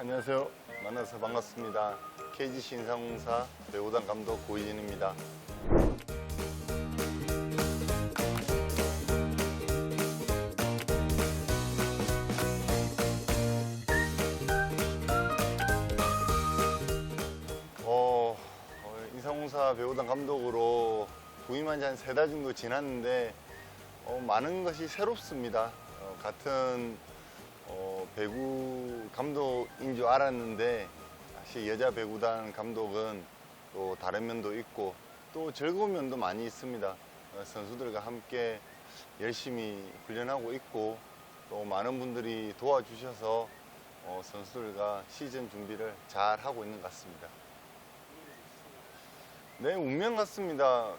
안녕하세요. 만나서 반갑습니다. KGC 인상공사 배우단 감독 고이진입니다. 어, 어, 인상공사 배우단 감독으로 부임한 지 한 세 달 정도 지났는데 어, 많은 것이 새롭습니다. 어, 같은 어, 배구 감독인 줄 알았는데 사실 여자 배구단 감독은 또 다른 면도 있고 또 즐거운 면도 많이 있습니다. 어, 선수들과 함께 열심히 훈련하고 있고 또 많은 분들이 도와주셔서 어, 선수들과 시즌 준비를 잘 하고 있는 것 같습니다. 네, 운명 같습니다.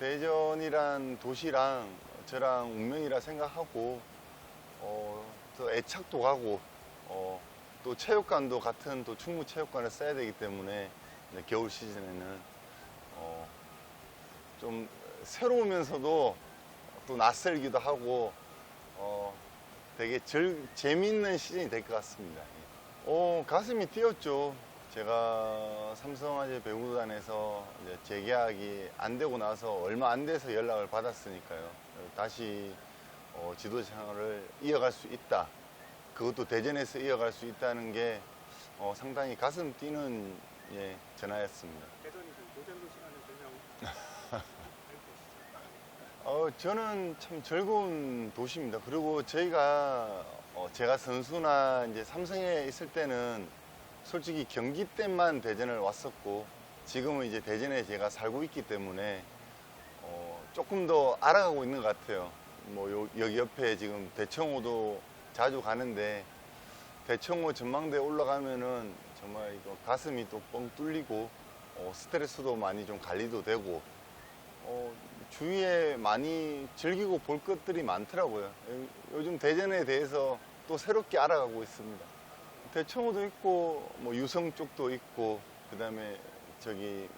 대전이란 도시랑 저랑 운명이라 생각하고 어, 또 애착도 가고 어, 또 체육관도 같은 또 충무 체육관을 써야 되기 때문에 네, 겨울 시즌에는 어, 좀 새로우면서도 또 낯설기도 하고 어, 되게 즐, 재미있는 시즌이 될 것 같습니다. 어, 가슴이 뛰었죠. 제가 삼성화재 배구단에서 재계약이 안 되고 나서 얼마 안 돼서 연락을 받았으니까요. 다시 어, 지도 생활을 이어갈 수 있다. 그것도 대전에서 이어갈 수 있다는 게 어, 상당히 가슴 뛰는 예, 전화였습니다. 대전이 그 어, 저는 참 즐거운 도시입니다. 그리고 저희가 어, 제가 선수나 이제 삼성에 있을 때는 솔직히 경기 때만 대전을 왔었고 지금은 이제 대전에 제가 살고 있기 때문에 어, 조금 더 알아가고 있는 것 같아요. 뭐 요- 여기 옆에 지금 대청호도 자주 가는데 대청호 전망대 올라가면은 정말 이거 가슴이 또 뻥 뚫리고 어, 스트레스도 많이 좀 관리도 되고 어, 주위에 많이 즐기고 볼 것들이 많더라고요. 요- 요즘 대전에 대해서 또 새롭게 알아가고 있습니다. 대청호도 있고, 뭐 유성 쪽도 있고, 그 다음에 저기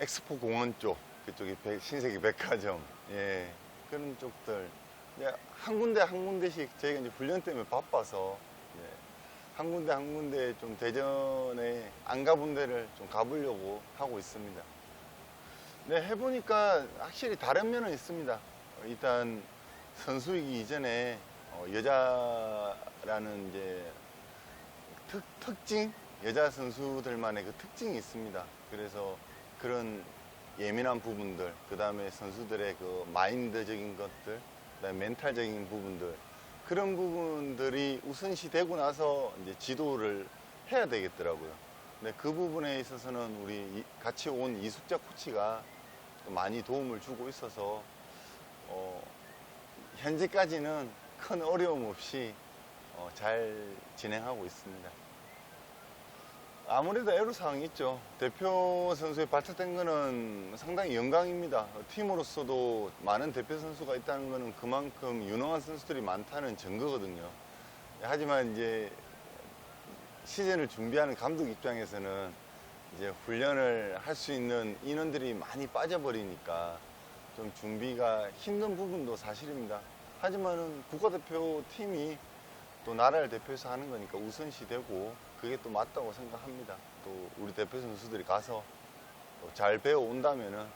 엑스포 공원 쪽, 그쪽이 백- 신세계 백화점, 예, 그런 쪽들. 이제 한 군데 한 군데씩 저희가 이제 훈련 때문에 바빠서, 예, 한 군데 한 군데 좀 대전에 안 가본 데를 좀 가보려고 하고 있습니다. 네, 해보니까 확실히 다른 면은 있습니다. 어, 일단 선수이기 이전에 어, 여자라는 이제 특, 특징? 여자 선수들만의 그 특징이 있습니다. 그래서 그런 예민한 부분들, 그 다음에 선수들의 그 마인드적인 것들, 그 다음에 멘탈적인 부분들, 그런 부분들이 우선시 되고 나서 이제 지도를 해야 되겠더라고요. 근데 그 부분에 있어서는 우리 이- 같이 온 이숙자 코치가 또 많이 도움을 주고 있어서 어, 현재까지는 큰 어려움 없이 어, 잘 진행하고 있습니다. 아무래도 애로사항이 있죠. 대표 선수에 발탁된 거는 상당히 영광입니다. 팀으로서도 많은 대표 선수가 있다는 거는 그만큼 유능한 선수들이 많다는 증거거든요. 하지만 이제 시즌을 준비하는 감독 입장에서는 이제 훈련을 할 수 있는 인원들이 많이 빠져버리니까 좀 준비가 힘든 부분도 사실입니다. 하지만은 국가대표 팀이 또 나라를 대표해서 하는 거니까 우선시 되고 그게 또 맞다고 생각합니다. 또 우리 대표 선수들이 가서 또잘 배워 온다면은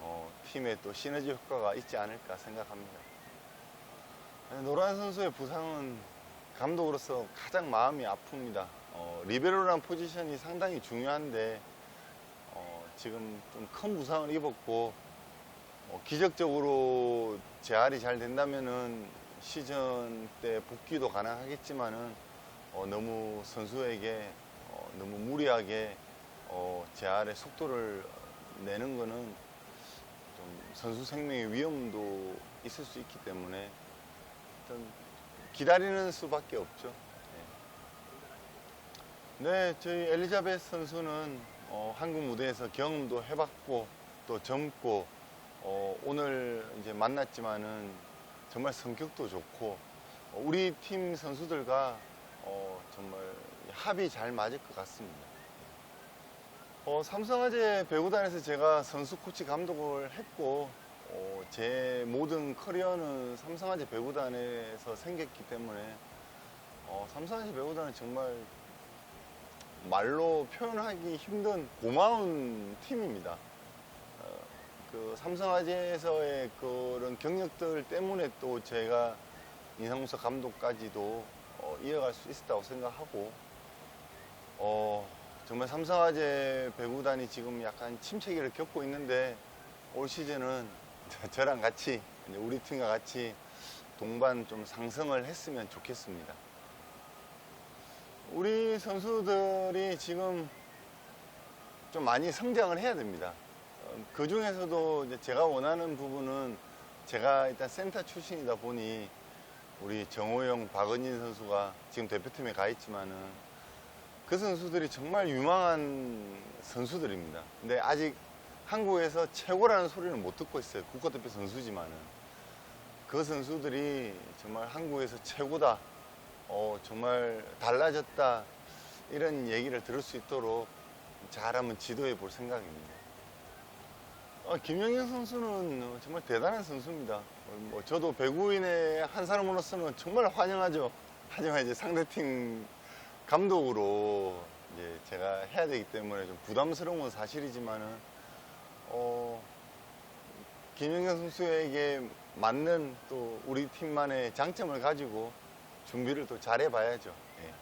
어, 팀에 또 시너지 효과가 있지 않을까 생각합니다. 노란 선수의 부상은 감독으로서 가장 마음이 아픕니다. 어, 리베로라는 포지션이 상당히 중요한데 어, 지금 좀 큰 부상을 입었고 어, 기적적으로 재활이 잘 된다면은 시즌 때 복귀도 가능하겠지만은 어, 너무 선수에게 어, 너무 무리하게 어, 재활의 속도를 내는 거는 좀 선수 생명의 위험도 있을 수 있기 때문에 일단 기다리는 수밖에 없죠. 네, 네, 저희 엘리자베스 선수는 어, 한국 무대에서 경험도 해봤고 또 젊고 어, 오늘 이제 만났지만은 정말 성격도 좋고 어, 우리 팀 선수들과 어, 정말 합이 잘 맞을 것 같습니다. 어, 삼성화재 배구단에서 제가 선수 코치 감독을 했고 어, 제 모든 커리어는 삼성화재 배구단에서 생겼기 때문에 어, 어, 삼성화재 배구단은 정말 말로 표현하기 힘든 고마운 팀입니다. 어, 그 삼성화재에서의 그런 경력들 때문에 또 제가 인상무서 감독까지도 어, 이어갈 수 있었다고 생각하고 어, 정말 삼성화재 배구단이 지금 약간 침체기를 겪고 있는데 올 시즌은 저랑 같이 우리 팀과 같이 동반 좀 상승을 했으면 좋겠습니다. 우리 선수들이 지금 좀 많이 성장을 해야 됩니다. 그 중에서도 제가 원하는 부분은 제가 일단 센터 출신이다 보니 우리 정호영, 박은진 선수가 지금 대표팀에 가 있지만은 그 선수들이 정말 유망한 선수들입니다. 근데 아직 한국에서 최고라는 소리는 못 듣고 있어요. 국가대표 선수지만은. 그 선수들이 정말 한국에서 최고다. 어, 정말 달라졌다. 이런 얘기를 들을 수 있도록 잘 한번 지도해 볼 생각입니다. 어, 김영현 선수는 정말 대단한 선수입니다. 어, 뭐 저도 배구인의 한 사람으로서는 정말 환영하죠. 하지만 이제 상대팀 감독으로 이제 제가 해야 되기 때문에 좀 부담스러운 건 사실이지만은 어, 김영현 선수에게 맞는 또 우리 팀만의 장점을 가지고 준비를 또 잘해 봐야죠. 예.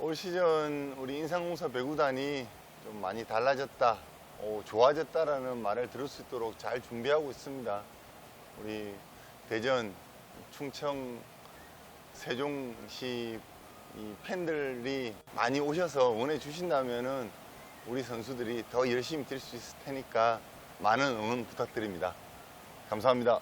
올 시즌 우리 인상공사 배구단이 좀 많이 달라졌다, 어, 좋아졌다라는 말을 들을 수 있도록 잘 준비하고 있습니다. 우리 대전, 충청, 세종시 이 팬들이 많이 오셔서 응원해 주신다면은 우리 선수들이 더 열심히 뛸 수 있을 테니까 많은 응원 부탁드립니다. 감사합니다.